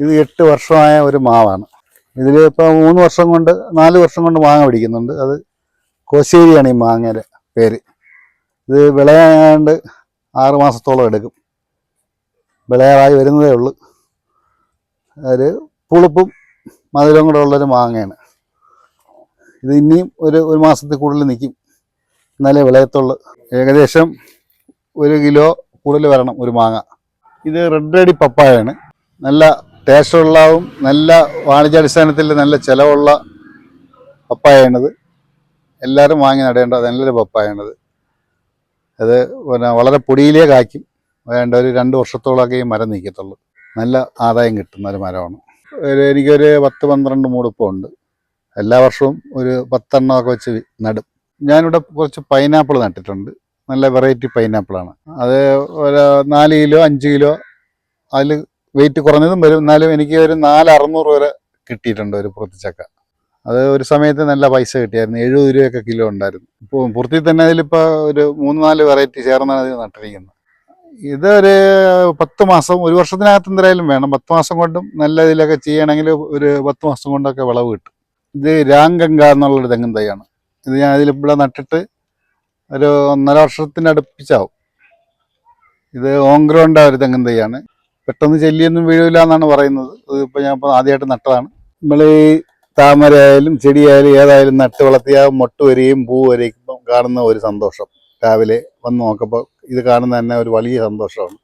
ഇത് എട്ട് വർഷമായ ഒരു മാവാണ്. ഇതിൽ ഇപ്പോൾ മൂന്ന് വർഷം കൊണ്ട് നാല് വർഷം കൊണ്ട് മാങ്ങ പിടിക്കുന്നുണ്ട്. അത് കോശേരിയാണ് ഈ മാങ്ങയുടെ പേര്. ഇത് വിളയാണ്ട് ആറ് മാസത്തോളം എടുക്കും. വിളയാറായി വരുന്നതേ ഉള്ളൂ. ഒരു പുളിപ്പും മധുരവും കൂടെ ഉള്ളൊരു മാങ്ങയാണ്. ഇത് ഇനിയും ഒരു ഒരു മാസത്തിൽ കൂടുതൽ നിൽക്കും എന്നാലേ വിളയത്തുള്ളൂ. ഏകദേശം ഒരു കിലോ കൂടുതൽ വരണം ഒരു മാങ്ങ. ഇത് റെഡ് റെഡി പപ്പായാണ്. നല്ല ടേസ്റ്റുള്ളതും നല്ല വാണിജ്യാടിസ്ഥാനത്തിൽ നല്ല ചിലവുള്ള പപ്പായാണിത്. എല്ലാവരും വാങ്ങി നടേണ്ട നല്ലൊരു പപ്പായാണിത്. അത് പിന്നെ വളരെ പൊടിയിലേ കായ്ക്കും. വേണ്ട ഒരു രണ്ട് വർഷത്തോളമൊക്കെ ഈ മരം നീക്കത്തുള്ളൂ. നല്ല ആദായം കിട്ടുന്ന ഒരു മരമാണ്. എനിക്കൊരു പത്ത് പന്ത്രണ്ട് മൂടിപ്പുണ്ട്. എല്ലാ വർഷവും ഒരു പത്തെണ്ണമൊക്കെ വെച്ച് നടും. ഞാനിവിടെ കുറച്ച് പൈനാപ്പിൾ നട്ടിട്ടുണ്ട്. നല്ല വെറൈറ്റി പൈനാപ്പിളാണ്. അത് ഒരു നാല് കിലോ അഞ്ച് കിലോ അതിൽ വെയിറ്റ് കുറഞ്ഞതും വരും. എന്നാലും എനിക്ക് ഒരു നാല് അറുന്നൂറ് വരെ കിട്ടിയിട്ടുണ്ട് ഒരു പുറത്തിച്ചക്ക അത് ഒരു സമയത്ത് നല്ല പൈസ കിട്ടിയായിരുന്നു. എഴുപത് രൂപയൊക്കെ കിലോ ഉണ്ടായിരുന്നു. ഇപ്പോൾ പുറത്തി തന്നെ അതിലിപ്പോൾ ഒരു മൂന്ന് നാല് വെറൈറ്റി ചേർന്നാണ് ഇത് നട്ടിരിക്കുന്നത്. ഇതൊരു പത്ത് മാസം ഒരു വർഷത്തിനകത്ത് എന്തായാലും വേണം. പത്ത് മാസം കൊണ്ടും നല്ല ഇതിലൊക്കെ ചെയ്യണമെങ്കിൽ ഒരു പത്ത് മാസം കൊണ്ടൊക്കെ വിളവ് കിട്ടും. ഇത് രാംഗംഗ എന്നുള്ളൊരു തെങ്ങും തൈയാണ്. ഇത് ഞാൻ അതിലിപ്പോൾ നട്ടിട്ട് ഒരു ഒന്നര വർഷത്തിന് അടുപ്പിച്ചാവും ഇത് ഓങ്ക്രോണ്ട ഒരു തെങ്ങും തൈയാണ്. പെട്ടെന്ന് ചെല്ലിയൊന്നും വീഴില്ല എന്നാണ് പറയുന്നത്. ഇതിപ്പോൾ ഞാൻ ഇപ്പോൾ ആദ്യമായിട്ട് നട്ടതാണ്. നമ്മൾ ഈ താമര ആയാലും ചെടിയായാലും ഏതായാലും നട്ട് വളർത്തിയാൽ മൊട്ട് വരികയും പൂ വരയ്ക്കുമ്പം കാണുന്ന ഒരു സന്തോഷം. രാവിലെ വന്ന് നോക്കുമ്പോൾ ഇത് കാണുന്ന തന്നെ ഒരു വലിയ സന്തോഷമാണ്.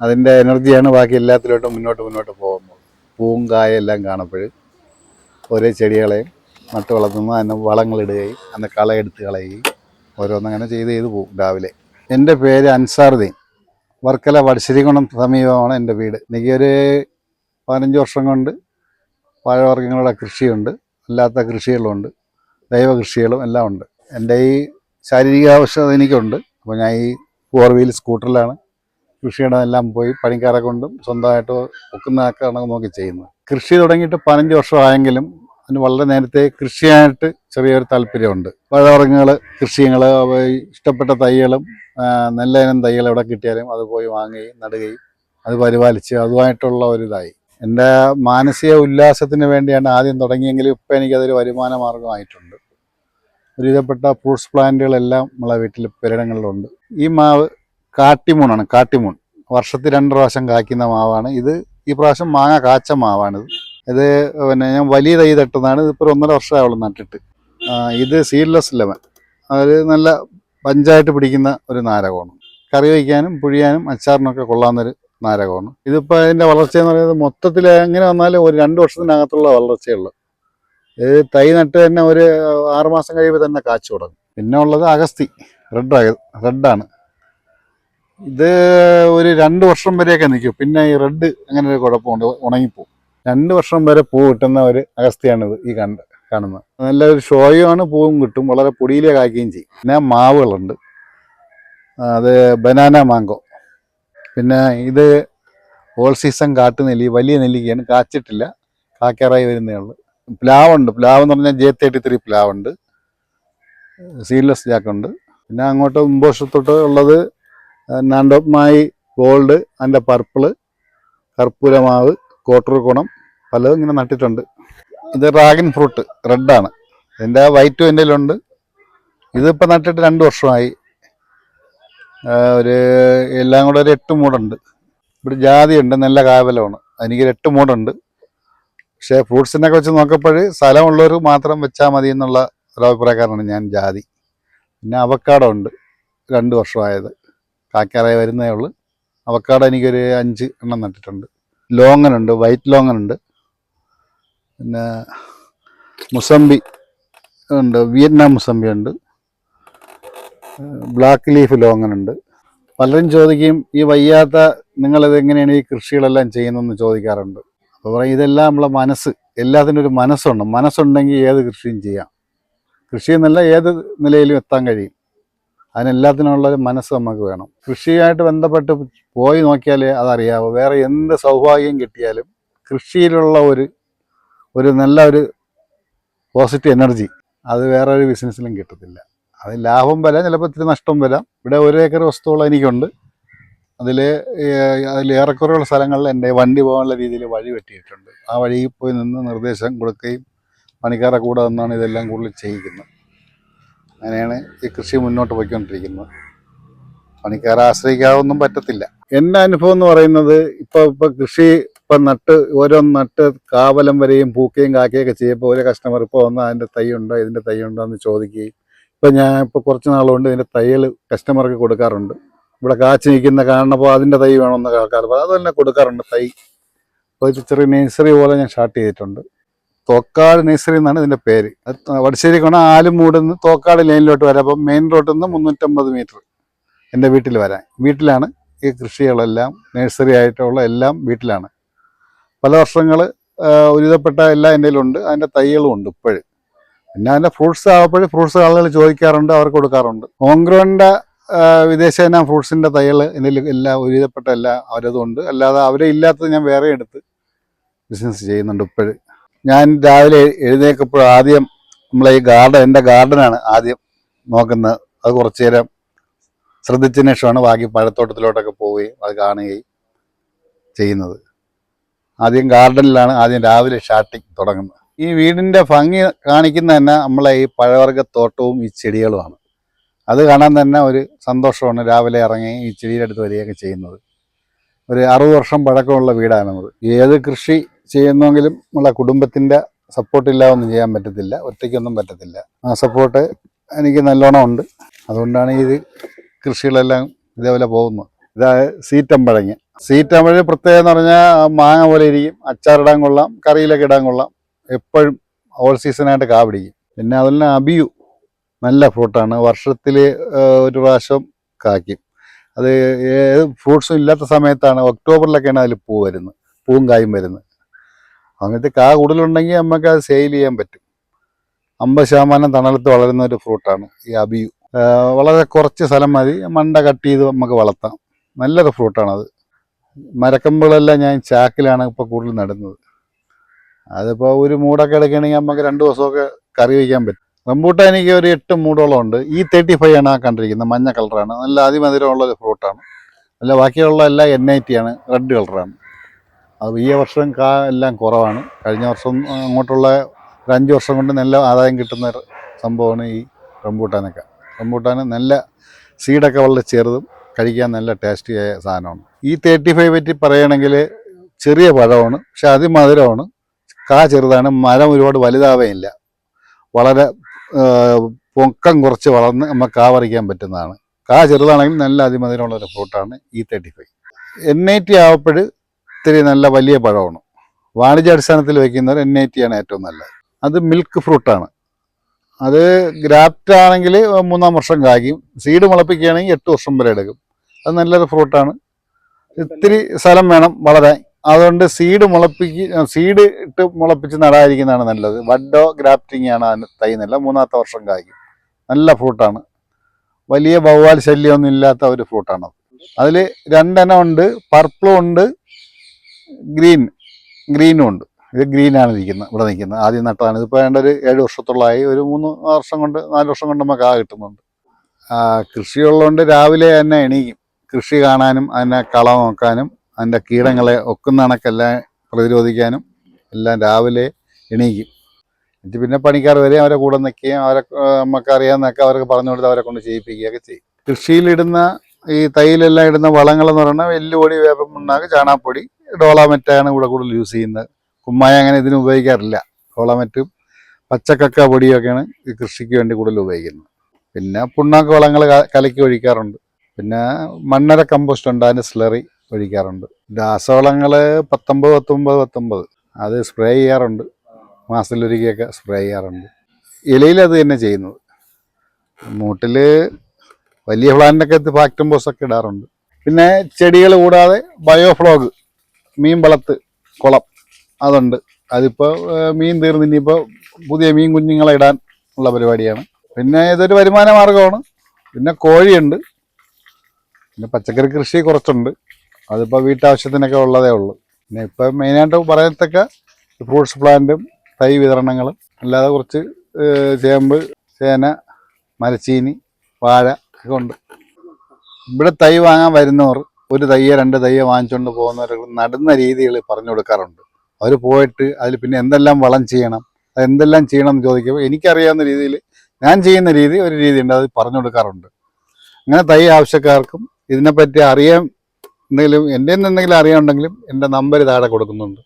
അതിന്റെ എനർജിയാണ് ബാക്കി എല്ലാത്തിലോട്ടും മുന്നോട്ട് മുന്നോട്ട് പോകുന്നത്. പൂവും കായും എല്ലാം കാണുമ്പോൾ ഓരോ ചെടികളെയും നട്ട് വളർത്തുന്ന. അതിന് വളങ്ങളിടുകയും അന്ന് കളയെടുത്ത് കളയുകയും ഓരോന്നങ്ങനെ ചെയ്ത് ചെയ്ത് പോകും രാവിലെ. എന്റെ പേര് അൻസാറുദ്ദീൻ. വർക്കല വടശ്ശേരികുണം സമീപമാണ് എന്റെ വീട്. എനിക്കൊരു പതിനഞ്ച് വർഷം കൊണ്ട് പഴവർഗങ്ങളുടെ കൃഷിയുണ്ട്. അല്ലാത്ത കൃഷികളുണ്ട് ദൈവ കൃഷികളും എല്ലാം ഉണ്ട്. എന്റെ ഈ ശാരീരിക ആവശ്യകത എനിക്കുണ്ട്. അപ്പോൾ ഞാൻ ഈ ഫോർ വീൽ സ്കൂട്ടറിലാണ് എല്ലാം പോയി പണിക്കാരെ കൊണ്ടും സ്വന്തമായിട്ട് ഒക്കുന്നതൊക്കെ നോക്കി ചെയ്യുന്നത്. കൃഷി തുടങ്ങിയിട്ട് പതിനഞ്ച് വർഷമായെങ്കിലും അതിന് വളരെ നേരത്തെ കൃഷിയായിട്ട് ചെറിയൊരു താല്പര്യമുണ്ട്. പഴവർഗങ്ങൾ കൃഷികൾ ഇഷ്ടപ്പെട്ട തൈകളും നല്ല ഇനം തൈകൾ എവിടെ കിട്ടിയാലും അത് പോയി വാങ്ങുകയും നടുകയും അത് പരിപാലിച്ച് അതുമായിട്ടുള്ള ഒരിതായി. എന്റെ മാനസിക ഉല്ലാസത്തിന് വേണ്ടിയാണ് ആദ്യം തുടങ്ങിയെങ്കിലും ഇപ്പം എനിക്കതൊരു വരുമാന മാർഗമായിട്ടുണ്ട് ഒരുവിധപ്പെട്ട ഫ്രൂട്ട്സ് പ്ലാന്റുകളെല്ലാം നമ്മളെ വീട്ടിൽ പെരടങ്ങളിലുണ്ട്. ഈ മാവ് കാട്ടിമൂണാണ് കാട്ടിമൂൺ. വർഷത്തിൽ രണ്ട് പ്രാവശ്യം കായ്ക്കുന്ന മാവാണ്. ഇത് ഈ പ്രാവശ്യം മാങ്ങ കാച്ച മാവാണിത്. ഇത് പിന്നെ ഞാൻ വലിയ തൈ തട്ടുന്നതാണ്. ഇതിപ്പോൾ ഒന്നര വർഷമായുള്ളൂ നട്ടിട്ട്. ഇത് സീഡ്ലെസ് ലെമൺ അത് നല്ല പഞ്ചായിട്ട് പിടിക്കുന്ന ഒരു നാരകമാണ്. കറി വയ്ക്കാനും പുഴിയാനും അച്ചാറിനൊക്കെ കൊള്ളാവുന്നൊരു നാരകമാണ്. ഇതിപ്പോൾ അതിന്റെ വളർച്ച എന്ന് പറയുന്നത് മൊത്തത്തിൽ എങ്ങനെ വന്നാലും ഒരു രണ്ട് വർഷത്തിനകത്തുള്ള വളർച്ചയുള്ളൂ ഇത് തൈ നട്ട് തന്നെ ഒരു ആറുമാസം കഴിയുമ്പോൾ തന്നെ കാച്ചു തുടങ്ങും. പിന്നെ ഉള്ളത് അഗസ്തി. റെഡ് റെഡാണ് ഇത് ഒരു രണ്ട് വർഷം വരെയൊക്കെ നിൽക്കും. പിന്നെ ഈ റെഡ് അങ്ങനെ ഒരു കുഴപ്പമുണ്ട് ഉണങ്ങിപ്പോവും. രണ്ട് വർഷം വരെ പൂ കിട്ടുന്ന ഒരു അഗസ്തിയാണിത് ഈ കണ്ട് കാണുന്നത്. നല്ലൊരു ഷോയുമാണ് പൂവും കിട്ടും വളരെ പൊടിയിലേ കായ്ക്കുകയും ചെയ്യും. പിന്നെ മാവുകളുണ്ട്. അത് ബനാന മാങ്കോ പിന്നെ ഇത് ഓൾ സീസൺ കാട്ടുനെല്ലി വലിയ നെല്ലിക്കയാണ് കാച്ചിട്ടില്ല. കാക്കാറായി വരുന്നേ ഉള്ളൂ. പ്ലാവുണ്ട്. പ്ലാവ് എന്ന് പറഞ്ഞാൽ ജെ തേർട്ടി ത്രീ പ്ലാവുണ്ട്. സീഡ്ലെസ് ജാക്കുണ്ട്. പിന്നെ അങ്ങോട്ട് മുമ്പോഷത്തോട്ട് ഉള്ളത് നാണ്ടോമായി ഗോൾഡ് അതിന്റെ പർപ്പിൾ കർപ്പൂരമാവ് കോട്ടൂർക്കുണം പലതും ഇങ്ങനെ നട്ടിട്ടുണ്ട്. ഇത് ഡ്രാഗൺ ഫ്രൂട്ട് റെഡാണ് ഇതിന്റെ വൈറ്റും എന്റെ ഉണ്ട്. ഇതിപ്പോൾ നട്ടിട്ട് രണ്ട് വർഷമായി. ഒരു എല്ലാം കൂടെ ഒരു എട്ട് മൂടുണ്ട്. ഇവിടെ ജാതിയുണ്ട് നല്ല കാവലമാണ് എനിക്ക് ഒരു എട്ട് മൂടുണ്ട്. പക്ഷേ ഫ്രൂട്ട്സിനൊക്കെ വെച്ച് നോക്കപ്പോൾ സ്ഥലമുള്ളവർ മാത്രം വെച്ചാൽ മതി എന്നുള്ള ഒരു അഭിപ്രായക്കാരനാണ് ഞാൻ ജാതി. പിന്നെ അവക്കാടോ ഉണ്ട് രണ്ട് വർഷമായത്. കാക്കാറായി വരുന്നേ ഉള്ളൂ. അവക്കാടോ എനിക്കൊരു അഞ്ച് എണ്ണം നട്ടിട്ടുണ്ട്. ലോങ്ങനുണ്ട് വൈറ്റ് ലോങ്ങനുണ്ട്. പിന്നെ മുസമ്പി ഉണ്ട് വിയറ്റ്നാം മുസമ്പി ഉണ്ട് ബ്ലാക്ക് ലീഫ് ലോങ്ങനുണ്ട് പലരും ചോദിക്കും ഈ വയ്യാത്ത നിങ്ങളിത് എങ്ങനെയാണ് ഈ കൃഷികളെല്ലാം ചെയ്യുന്നതെന്ന് ചോദിക്കാറുണ്ട്. അപ്പോൾ പറയും ഇതെല്ലാം നമ്മളെ മനസ്സ് എല്ലാത്തിനും ഒരു മനസ്സുണ്ട്. മനസ്സുണ്ടെങ്കിൽ ഏത് കൃഷിയും ചെയ്യാം. കൃഷി എന്നല്ല ഏത് നിലയിലും എത്താൻ കഴിയും. അതിനെല്ലാത്തിനുള്ളൊരു മനസ്സ് നമുക്ക് വേണം. കൃഷിയായിട്ട് ബന്ധപ്പെട്ട് പോയി നോക്കിയാലേ അതറിയാവൂ. വേറെ എന്ത് സൗഭാഗ്യം കിട്ടിയാലും കൃഷിയിലുള്ള ഒരു ഒരു നല്ല ഒരു പോസിറ്റീവ് എനർജി അത് വേറെ ഒരു ബിസിനസ്സിലും കിട്ടത്തില്ല. അത് ലാഭം വരാം ചിലപ്പോൾ ഇത്തിരി നഷ്ടം വരാം. ഇവിടെ ഒരു ഏക്കർ വസ്തുവോളം എനിക്കുണ്ട്. അതിൽ അതിൽ ഏറെക്കുറെയുള്ള സ്ഥലങ്ങളിൽ എന്റെ വണ്ടി പോകാനുള്ള രീതിയിൽ വഴി വെട്ടിയിട്ടുണ്ട്. ആ വഴിയിൽ പോയി നിന്ന് നിർദ്ദേശം കൊടുക്കുകയും പണിക്കാരെ കൂടെ നിന്നാണ് ഇതെല്ലാം കൂടുതൽ ചെയ്യിക്കുന്നത്. അങ്ങനെയാണ് ഈ കൃഷി മുന്നോട്ട് പോയിക്കൊണ്ടിരിക്കുന്നത്. പണിക്കാരെ ആശ്രയിക്കാതൊന്നും പറ്റത്തില്ല. എന്റെ അനുഭവം എന്ന് പറയുന്നത് ഇപ്പോൾ ഇപ്പോൾ കൃഷി ഇപ്പം നട്ട് ഓരോ നട്ട് കാവലം വരെയും പൂക്കുകയും കാക്കുകയൊക്കെ ചെയ്യുമ്പോൾ ഒരു കസ്റ്റമർ ഇപ്പോൾ വന്ന് അതിന്റെ തൈ ഉണ്ടോ ഇതിന്റെ തൈ ഉണ്ടോ എന്ന് ചോദിക്കുകയും ഇപ്പം ഞാൻ ഇപ്പോൾ കുറച്ച് നാളുകൊണ്ട് ഇതിന്റെ തയ്യൽ കസ്റ്റമർക്ക് കൊടുക്കാറുണ്ട്. ഇവിടെ കാച്ചു നിൽക്കുന്ന കാണുമ്പോൾ അതിന്റെ തൈ വേണമെന്ന് കേൾക്കാറ് അത് തന്നെ കൊടുക്കാറുണ്ട് തൈ. ഇത് ചെറിയ നേഴ്സറി പോലെ ഞാൻ സ്റ്റാർട്ട് ചെയ്തിട്ടുണ്ട്. തോക്കാട് നേഴ്സറി എന്നാണ് ഇതിന്റെ പേര്. വടശ്ശേരി കൊണ ആലുമൂട് നിന്ന് തോക്കാട് ലൈനിലോട്ട് വരാം. അപ്പം മെയിൻ റോഡിൽ നിന്ന് മുന്നൂറ്റമ്പത് മീറ്റർ എന്റെ വീട്ടിൽ വരാൻ. വീട്ടിലാണ് ഈ കൃഷികളെല്ലാം നഴ്സറി ആയിട്ടുള്ള എല്ലാം വീട്ടിലാണ്. പല വർഷങ്ങൾ ഒരുവിധപ്പെട്ട എല്ലാം എന്റെ കയ്യിലുണ്ട്. അതിന്റെ തൈകളും ഉണ്ട് ഇപ്പോഴും. പിന്നെ അതിന്റെ ഫ്രൂട്ട്സ് ആവുമ്പോഴും ഫ്രൂട്ട്സ് ആളുകൾ ചോദിക്കാറുണ്ട് അവർക്ക് കൊടുക്കാറുണ്ട്. ഹോംഗ്രോണിന്റെ വിദേശ ഇനം ഫ്രൂട്ട്സിന്റെ തൈകൾ എന്റെ എല്ലാം ഒരുവിധപ്പെട്ട എല്ലാം അവരതുണ്ട് അല്ലാതെ അവരെ ഇല്ലാത്തത് ഞാൻ വേറെ എടുത്ത് ബിസിനസ് ചെയ്യുന്നുണ്ട് ഇപ്പോഴും. ഞാൻ രാവിലെ എഴുന്നേക്കപ്പോൾ ആദ്യം നമ്മളെ ഈ ഗാർഡൻ എന്റെ ഗാർഡനാണ് ആദ്യം നോക്കുന്നത്. അത് കുറച്ചു നേരം ശ്രദ്ധിച്ചതിന് ശേഷമാണ് ബാക്കി പഴത്തോട്ടത്തിലോട്ടൊക്കെ പോവുകയും അത് കാണുകയും ചെയ്യുന്നത്. ആദ്യം ഗാർഡനിലാണ് ആദ്യം രാവിലെ ഷാട്ടിങ് തുടങ്ങുന്നത്. ഈ വീടിന്റെ ഭംഗി കാണിക്കുന്ന തന്നെ നമ്മളെ ഈ പഴവർഗത്തോട്ടവും ഈ ചെടികളുമാണ്. അത് കാണാൻ തന്നെ ഒരു സന്തോഷമാണ് രാവിലെ ഇറങ്ങി ഈ ചെടിയുടെ അടുത്ത് വരികയൊക്കെ ചെയ്യുന്നത്. ഒരു അറുപത് വർഷം പഴക്കമുള്ള വീടാണത്. ഏത് കൃഷി ചെയ്യുന്നെങ്കിലും നമ്മളെ കുടുംബത്തിന്റെ സപ്പോർട്ട് ഒന്നും ചെയ്യാൻ പറ്റത്തില്ല. ഒറ്റയ്ക്കൊന്നും പറ്റത്തില്ല. ആ സപ്പോർട്ട് എനിക്ക് നല്ലോണം ഉണ്ട്. അതുകൊണ്ടാണ് ഇത് കൃഷികളെല്ലാം ഇതേപോലെ പോകുന്നു. ഇതാ സീറ്റമ്പഴങ്ങ. സീറ്റമ്പഴ പ്രത്യേകത എന്ന് പറഞ്ഞാൽ മാങ്ങ പോലെ ഇരിക്കും. അച്ചാറിടാൻ കൊള്ളാം കറിയിലൊക്കെ ഇടാൻ കൊള്ളാം. എപ്പോഴും ഓൾ സീസണായിട്ട് കാ പിന്നെ അതുപോലെ അബിയു നല്ല ഫ്രൂട്ടാണ്. വർഷത്തിൽ ഒരു പ്രാവശ്യം കായ്ക്കും. അത് ഏത് ഫ്രൂട്ട്സും ഇല്ലാത്ത സമയത്താണ് ഒക്ടോബറിലൊക്കെയാണ് അതിൽ പൂ വരുന്നത്. പൂവും കായും വരുന്നത്. അങ്ങനത്തെ കാ കൂടുതലുണ്ടെങ്കിൽ നമുക്ക് അത് സെയിൽ ചെയ്യാൻ പറ്റും. അമ്പത് ശതമാനം തണലത്ത് വളരുന്ന ഒരു ഫ്രൂട്ടാണ് ഈ അബിയു. വളരെ കുറച്ച് സ്ഥലം മതി. മണ്ട കട്ട് ചെയ്ത് നമുക്ക് വളർത്താം. നല്ലൊരു ഫ്രൂട്ടാണത്. മരക്കമ്പുകളെല്ലാം ഞാൻ ചാക്കിലാണ് ഇപ്പോൾ കൂടുതൽ നടുന്നത്. അതിപ്പോൾ ഒരു മൂടൊക്കെ എടുക്കുകയാണെങ്കിൽ നമുക്ക് രണ്ട് ദിവസമൊക്കെ കറി വയ്ക്കാൻ പറ്റും. റംബൂട്ടാൻ എനിക്ക് ഒരു എട്ട് മൂടോളം ഉണ്ട്. ഈ തേർട്ടി ഫൈവ് ആണ് ആ കണ്ടിരിക്കുന്നത്. മഞ്ഞ കളറാണ്. നല്ല അതിമധുരമുള്ള ഒരു ഫ്രൂട്ടാണ്. അല്ല ബാക്കിയുള്ള എല്ലാം എൻ ഐ ടി ആണ്. റെഡ് കളറാണ്. അത് ഈ വർഷം കാ എല്ലാം കുറവാണ്. കഴിഞ്ഞ വർഷം അങ്ങോട്ടുള്ള ഒരു അഞ്ച് വർഷം കൊണ്ട് നല്ല ആദായം കിട്ടുന്ന സംഭവമാണ് ഈ റംബൂട്ടാനൊക്കെ. റംബൂട്ടാൻ നല്ല സീഡൊക്കെ വളരെ ചെറുതും കഴിക്കാൻ നല്ല ടേസ്റ്റിയായ സാധനമാണ്. ഈ തേർട്ടി ഫൈവ് പറ്റി പറയുകയാണെങ്കിൽ ചെറിയ പഴമാണ് പക്ഷെ അതിമധുരമാണ്. കാ ചെറുതാണ് മരം ഒരുപാട് വലുതാവേയില്ല വളരെ പൊക്കം കുറച്ച് വളർന്ന് നമുക്ക് കാ പറിക്കാൻ പറ്റുന്നതാണ്. കാ ചെറുതാണെങ്കിൽ നല്ല അതിമധുരമുള്ള ഒരു ഫ്രൂട്ടാണ് ഈ thirty five N I T ആവുമ്പോൾ ഇത്തിരി നല്ല വലിയ പഴമാണ്. വാണിജ്യാടിസ്ഥാനത്തിൽ വയ്ക്കുന്നവർ എൻ ഐ ടി ആണ് ഏറ്റവും നല്ലത്. അത് മിൽക്ക് ഫ്രൂട്ടാണ് അത് ഗ്രാഫ്റ്റ് ആണെങ്കിൽ മൂന്നാം വർഷം കായ്ക്കും. സീഡ് മുളപ്പിക്കുകയാണെങ്കിൽ എട്ട് വർഷം വരെ എടുക്കും. അത് നല്ലൊരു ഫ്രൂട്ടാണ് ഇത്തിരി സ്ഥലം വേണം വളരാൻ അതുകൊണ്ട് സീഡ് മുളപ്പിക്ക് സീഡ് ഇട്ട് മുളപ്പിച്ച് നടാതിരിക്കുന്നതാണ് നല്ലത്. വഡോ ഗ്രാഫ്റ്റിംഗ് ആണ് അതിന് തൈ നല്ല മൂന്നാമത്തെ വർഷം കായ്ക്കും. നല്ല ഫ്രൂട്ടാണ് വലിയ വവ്വാൽ ശല്യമൊന്നും ഇല്ലാത്ത ഒരു ഫ്രൂട്ടാണ് അതിൽ രണ്ടെണ്ണം ഉണ്ട്. പർപ്പിളും ഉണ്ട്. ഗ്രീൻ ഗ്രീനും ഉണ്ട്. ഇത് ഗ്രീനാണ് ഇരിക്കുന്നത് ഇവിടെ നിൽക്കുന്നത്. ആദ്യം നട്ടതാണ്. ഇതിപ്പോൾ വേണ്ട ഒരു ഏഴ് വർഷത്തോളമായി ഒരു മൂന്ന് വർഷം കൊണ്ട് നാല് വർഷം കൊണ്ട് നമുക്ക് ആ കിട്ടുന്നുണ്ട്. കൃഷിയുള്ളതുകൊണ്ട് രാവിലെ തന്നെ എണീക്കും. കൃഷി കാണാനും അതിനെ കള നോക്കാനും അതിന്റെ കീടങ്ങളെ ഒക്കുന്ന കണക്കെല്ലാം പ്രതിരോധിക്കാനും എല്ലാം രാവിലെ എണീക്കും. എന്നിട്ട് പിന്നെ പണിക്കാർ വരെ അവരെ കൂടെ നിൽക്കുകയും അവരെ നമുക്ക് അറിയാമെന്നൊക്കെ അവർക്ക് പറഞ്ഞു കൊടുത്ത് അവരെ കൊണ്ട് ചെയ്യിപ്പിക്കുകയൊക്കെ ചെയ്യും. കൃഷിയിലിടുന്ന ഈ തൈയിലെല്ലാം ഇടുന്ന വളങ്ങളെന്ന് പറഞ്ഞാൽ വെല്ലുപൊടി വേപ്പം പിണ്ണാക്ക് ചാണാപ്പൊടി ഡോളാമെറ്റാണ് ഇവിടെ കൂടുതൽ യൂസ് ചെയ്യുന്നത്. കുമ്മായ അങ്ങനെ ഇതിന് ഉപയോഗിക്കാറില്ല. കോളമറ്റും പച്ചക്കക്ക പൊടിയൊക്കെയാണ് ഈ കൃഷിക്ക് വേണ്ടി കൂടുതൽ ഉപയോഗിക്കുന്നത്. പിന്നെ പുണ്ണാക്ക് വളങ്ങൾ കലക്കി ഒഴിക്കാറുണ്ട്. പിന്നെ മണ്ണര കമ്പോസ്റ്റ് ഉണ്ട് അതിന് സ്ലറി ഒഴിക്കാറുണ്ട്. രാസവളങ്ങൾ പത്തൊമ്പത് പത്തൊമ്പത് പത്തൊമ്പത്. അത് സ്പ്രേ ചെയ്യാറുണ്ട്. മാസത്തിലൊരിക്കലൊക്കെ സ്പ്രേ ചെയ്യാറുണ്ട്. ഇലയിൽ അത് തന്നെ ചെയ്യുന്നത് മൂട്ടിൽ വലിയ പ്ലാന്റിനൊക്കെ എത്തി ഒക്കെ ഇടാറുണ്ട്. പിന്നെ ചെടികൾ കൂടാതെ ബയോഫ്ലോഗ് മീൻ വളത്ത് കുളം. അതുണ്ട്. അതിപ്പോൾ മീൻ തീർന്ന് ഇനിയിപ്പോൾ പുതിയ മീൻ കുഞ്ഞുങ്ങളെ ഇടാൻ ഉള്ള പരിപാടിയാണ്. പിന്നെ ഇതൊരു വരുമാന മാർഗമാണ് പിന്നെ കോഴിയുണ്ട്. പിന്നെ പച്ചക്കറി കൃഷി കുറച്ചുണ്ട്. അതിപ്പോൾ വീട്ടാവശ്യത്തിനൊക്കെ ഉള്ളതേ ഉള്ളൂ. പിന്നെ ഇപ്പം മെയിനായിട്ട് പറയത്തക്ക ഫ്രൂട്ട്സ് പ്ലാന്റും തൈ വിതരണങ്ങളും അല്ലാതെ കുറച്ച് ചേമ്പ് ചേന മരച്ചീനി വാഴ ഒക്കെ ഉണ്ട്. ഇവിടെ തൈ വാങ്ങാൻ വരുന്നവർ ഒരു തയ്യ രണ്ട് തയ്യ വാങ്ങിച്ചുകൊണ്ട് പോകുന്നവർക്ക് നടുന്ന രീതികൾ പറഞ്ഞു കൊടുക്കാറുണ്ട്. അവർ പോയിട്ട് അതിൽ പിന്നെ എന്തെല്ലാം വളം ചെയ്യണം അതെന്തെല്ലാം ചെയ്യണം എന്ന് ചോദിക്കുമ്പോൾ എനിക്കറിയാവുന്ന രീതിയിൽ ഞാൻ ചെയ്യുന്ന രീതി ഒരു രീതി ഉണ്ട് അത് പറഞ്ഞു കൊടുക്കാറുണ്ട്. അങ്ങനെ തൈ ആവശ്യക്കാർക്കും ഇതിനെപ്പറ്റി അറിയാൻ എന്തെങ്കിലും എന്റെ എന്തെങ്കിലും അറിയാനുണ്ടെങ്കിലും എന്റെ നമ്പർ താഴെ കൊടുക്കുന്നുണ്ട്.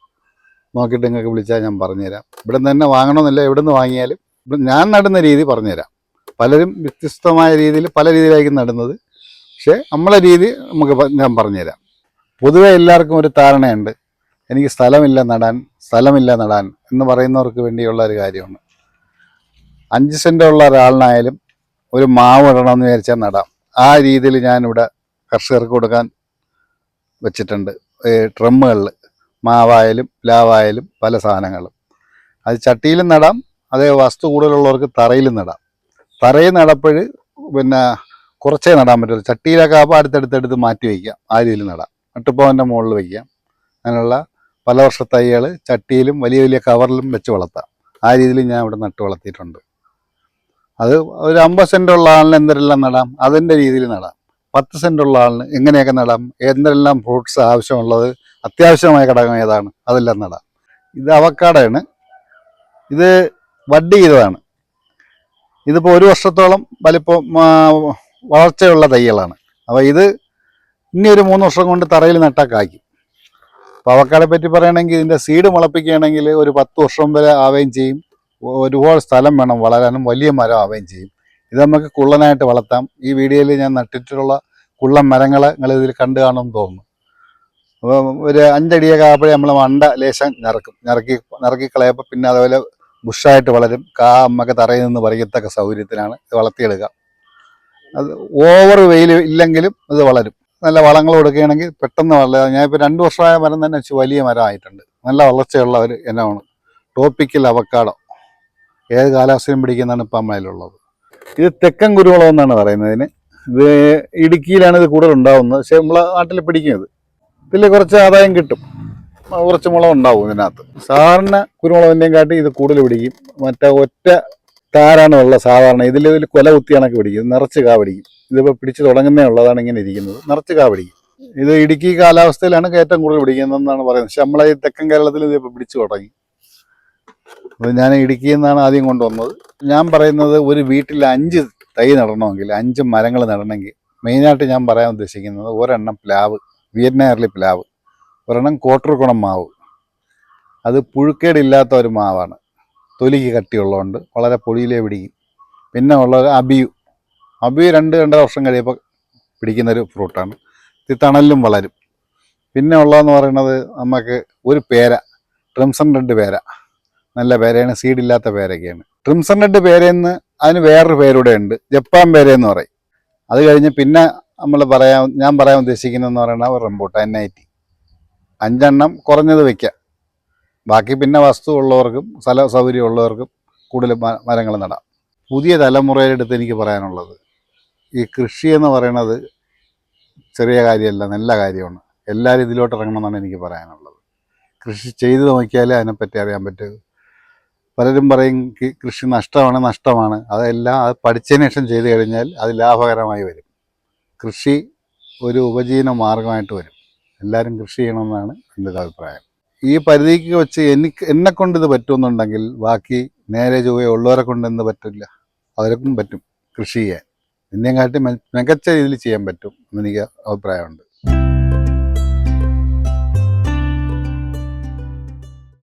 നോക്കിയിട്ട് നിങ്ങൾക്ക് വിളിച്ചാൽ ഞാൻ പറഞ്ഞുതരാം. ഇവിടെ നിന്ന് തന്നെ വാങ്ങണമെന്നില്ല എവിടെ നിന്ന് വാങ്ങിയാലും ഞാൻ നടുന്ന രീതി പറഞ്ഞുതരാം. പലരും വ്യത്യസ്തമായ രീതിയിൽ പല രീതിയിലായിരിക്കും നടുന്നത്. പക്ഷേ നമ്മളെ രീതി നമുക്ക് ഞാൻ പറഞ്ഞുതരാം. പൊതുവെ എല്ലാവർക്കും ഒരു ധാരണയുണ്ട്. എനിക്ക് സ്ഥലമില്ല നടാൻ സ്ഥലമില്ല നടാൻ എന്ന് പറയുന്നവർക്ക് വേണ്ടിയുള്ള ഒരു കാര്യമാണ്. അഞ്ച് സെന്റ് ഉള്ള ഒരാളിനായാലും ഒരു മാവ് ഇടണമെന്ന് വിചാരിച്ചാൽ നടാം. ആ രീതിയിൽ ഞാനിവിടെ കർഷകർക്ക് കൊടുക്കാൻ വെച്ചിട്ടുണ്ട്. ട്രമ്മുകളിൽ മാവായാലും പ്ലാവായാലും പല സാധനങ്ങളും. അത് ചട്ടിയിലും നടാം അതേ വസ്തു കൂടുതലുള്ളവർക്ക് തറയിലും നടാം. തറയിൽ നടപ്പോൾ പിന്നെ കുറച്ചേ നടാൻ പറ്റുള്ളൂ. ചട്ടിയിലൊക്കെ ആകുമ്പോൾ അടുത്തടുത്തടുത്ത് മാറ്റി വയ്ക്കാം. ആ രീതിയിൽ നടാം. നട്ടുപ്പോവന്റെ മുകളിൽ വയ്ക്കാം. അങ്ങനെയുള്ള പല വർഷ തൈകൾ ചട്ടിയിലും വലിയ വലിയ കവറിലും വെച്ച് വളർത്താം. ആ രീതിയിൽ ഞാൻ ഇവിടെ നട്ട് വളർത്തിയിട്ടുണ്ട്. അത് ഒരു അമ്പത് സെന്റ് ഉള്ള ആളിന് എന്തെല്ലാം നടാം? അതിന്റെ രീതിയിൽ നടാം. പത്ത് സെന്റ് ഉള്ള ആളിന് എങ്ങനെയൊക്കെ നടാം? എന്തെല്ലാം ഫ്രൂട്ട്സ് ആവശ്യമുള്ളത്? അത്യാവശ്യമായ ഘടകം ഏതാണ്? അതെല്ലാം നടാം. ഇത് അവക്കാടയാണ് ഇത് വഡ് ചെയ്തതാണ്. ഇതിപ്പോൾ ഒരു വർഷത്തോളം വലിപ്പം വളർച്ചയുള്ള തൈകളാണ്. അപ്പോൾ ഇത് ഇനി ഒരു മൂന്ന് വർഷം കൊണ്ട് തറയിൽ നട്ടാൽ കായ്ക്കും. അപ്പോൾ അവക്കാടെ പറ്റി പറയുകയാണെങ്കിൽ ഇതിന്റെ സീഡ് മുളപ്പിക്കുകയാണെങ്കിൽ ഒരു പത്ത് വർഷം വരെ ആവുകയും ചെയ്യും. ഒരുപാട് സ്ഥലം വേണം വളരാനും വലിയ മരം ആവുകയും ചെയ്യും. ഇത് നമുക്ക് കുള്ളനായിട്ട് വളർത്താം. ഈ വീഡിയോയിൽ ഞാൻ നട്ടിട്ടുള്ള കുള്ളൻ മരങ്ങൾ നിങ്ങൾ ഇതിൽ കണ്ടു കാണുമെന്ന് തോന്നുന്നു. ഒരു അഞ്ചടിയൊക്കെ ആകുമ്പോഴേ നമ്മൾ മണ്ട ലേശം നിറക്കും നിറക്കി നിറക്കി കളയപ്പോൾ പിന്നെ അതുപോലെ ബുഷായിട്ട് വളരും. കാ അമ്മയ്ക്ക് തറയിൽ നിന്ന് പറയത്തക്ക സൗകര്യത്തിനാണ് ഇത് വളർത്തിയെടുക്കുക. അത് ഓവർ വെയിൽ ഇല്ലെങ്കിലും അത് വളരും. നല്ല വളങ്ങൾ കൊടുക്കുകയാണെങ്കിൽ പെട്ടെന്ന് വളരുക ഞാൻ ഇപ്പോൾ രണ്ട് വർഷമായ മരം തന്നെ വലിയ മരം ആയിട്ടുണ്ട് നല്ല വളർച്ചയുള്ള ഒരു ഇനമാണ്. ടോപ്പിക്കൽ അവക്കാടോ ഏത് കാലാവസ്ഥയും പിടിക്കുന്നതാണ് ഇപ്പം അമ്മയിലുള്ളത് ഇത് തെക്കൻ കുരുവളം എന്നാണ് പറയുന്നതിന് ഇത് ഇടുക്കിയിലാണ് ഇത് കൂടുതൽ ഉണ്ടാവുന്നത്. പക്ഷേ നമ്മളെ നാട്ടിൽ പിടിക്കും ഇത് ഇതിൽ കുറച്ച് ആദായം കിട്ടും. കുറച്ച് മുളക് ഉണ്ടാവും ഇതിനകത്ത്. സാധാരണ കുരുമുളകിന്റെയും കാട്ടി ഇത് കൂടുതൽ പിടിക്കും. മറ്റേ ഒറ്റ ഉള്ളത് സാധാരണ ഇതിൽ ഇതിൽ കൊല കുത്തി കണക്ക് പിടിക്കും. നിറച്ച് കാ പിടിക്കും. ഇതിപ്പോൾ പിടിച്ച് തുടങ്ങുന്നേ ഉള്ളതാണ് ഇങ്ങനെ ഇരിക്കുന്നത്. നിറച്ച് കാ പിടിക്കും. ഇത് ഇടുക്കി കാലാവസ്ഥയിലാണ് ഏറ്റവും കൂടുതൽ പിടിക്കുന്നതെന്നാണ് പറയുന്നത്. പക്ഷെ നമ്മളെ ഈ തെക്കൻ കേരളത്തിൽ ഇത് പിടിച്ചു തുടങ്ങി. അത് ഞാൻ ഇടുക്കിയിൽ നിന്നാണ് ആദ്യം കൊണ്ടുവന്നത്. ഞാൻ പറയുന്നത് ഒരു വീട്ടിൽ അഞ്ച് തൈ നടണമെങ്കിൽ അഞ്ച് മരങ്ങൾ നടണമെങ്കിൽ മെയിനായിട്ട് ഞാൻ പറയാൻ ഉദ്ദേശിക്കുന്നത് ഒരെണ്ണം പ്ലാവ് വിയറ്റ്നാറിലെ പ്ലാവ്. ഒരെണ്ണം കോട്ടർക്കുണം മാവ്. അത് പുഴുക്കേടില്ലാത്ത ഒരു മാവാണ്. തൊലിക്ക് കട്ടിയുള്ളതുകൊണ്ട് വളരെ പൊടിയിലേ പിടിക്കും. പിന്നെ ഉള്ളത് അബിയു. അബിയു രണ്ട് രണ്ടര വർഷം കഴിയുമ്പോൾ പിടിക്കുന്നൊരു ഫ്രൂട്ടാണ്. ഇത് തണലിലും വളരും. പിന്നെ ഉള്ളതെന്ന് പറയുന്നത് നമുക്ക് ഒരു പേര ട്രിംസൺ റെഡ് പേര. നല്ല പേരയാണ് സീഡില്ലാത്ത പേരൊക്കെയാണ് ട്രിംസൺ റെഡ് പേരയെന്ന് അതിന് വേറൊരു പേരൂടെ ഉണ്ട് ജപ്പാൻ പേരയെന്ന് പറയും. അത് കഴിഞ്ഞ് പിന്നെ നമ്മൾ പറയാൻ ഞാൻ പറയാൻ ഉദ്ദേശിക്കുന്നതെന്ന് പറയുന്നത് റംബൂട്ടാൻ നൈറ്റി. അഞ്ചെണ്ണം കുറഞ്ഞത് വെക്കാം. ബാക്കി പിന്നെ വസ്തു ഉള്ളവർക്കും സ്ഥല സൗകര്യം ഉള്ളവർക്കും കൂടുതൽ മരങ്ങൾ നടാം. പുതിയ തലമുറയിലെടുത്ത് എനിക്ക് പറയാനുള്ളത് ഈ കൃഷി എന്ന് പറയുന്നത് ചെറിയ കാര്യമല്ല നല്ല കാര്യമാണ്. എല്ലാവരും ഇതിലോട്ട് ഇറങ്ങണമെന്നാണ് എനിക്ക് പറയാനുള്ളത്. കൃഷി ചെയ്ത് നോക്കിയാലേ അതിനെപ്പറ്റി അറിയാൻ പറ്റൂ. പലരും പറയും കൃഷി നഷ്ടമാണ് നഷ്ടമാണ്. അതെല്ലാം അത് പഠിച്ചതിന് ശേഷം ചെയ്ത് കഴിഞ്ഞാൽ അത് ലാഭകരമായി വരും. കൃഷി ഒരു ഉപജീവന മാർഗമായിട്ട് വരും. എല്ലാവരും കൃഷി ചെയ്യണമെന്നാണ് എന്റെ അഭിപ്രായം. ഈ പരിധിക്ക് വെച്ച് എനിക്ക് എന്നെ കൊണ്ട് ഇത് പറ്റുമെന്നുണ്ടെങ്കിൽ ബാക്കി നേരെ ചൊവ്വ ഉള്ളവരെ കൊണ്ട് എന്ത് പറ്റില്ല. അവർക്കും പറ്റും കൃഷി ചെയ്യാൻ. എന്നെയും കാട്ടി മികച്ച രീതിയിൽ ചെയ്യാൻ പറ്റും എന്നെനിക്ക് അഭിപ്രായമുണ്ട്.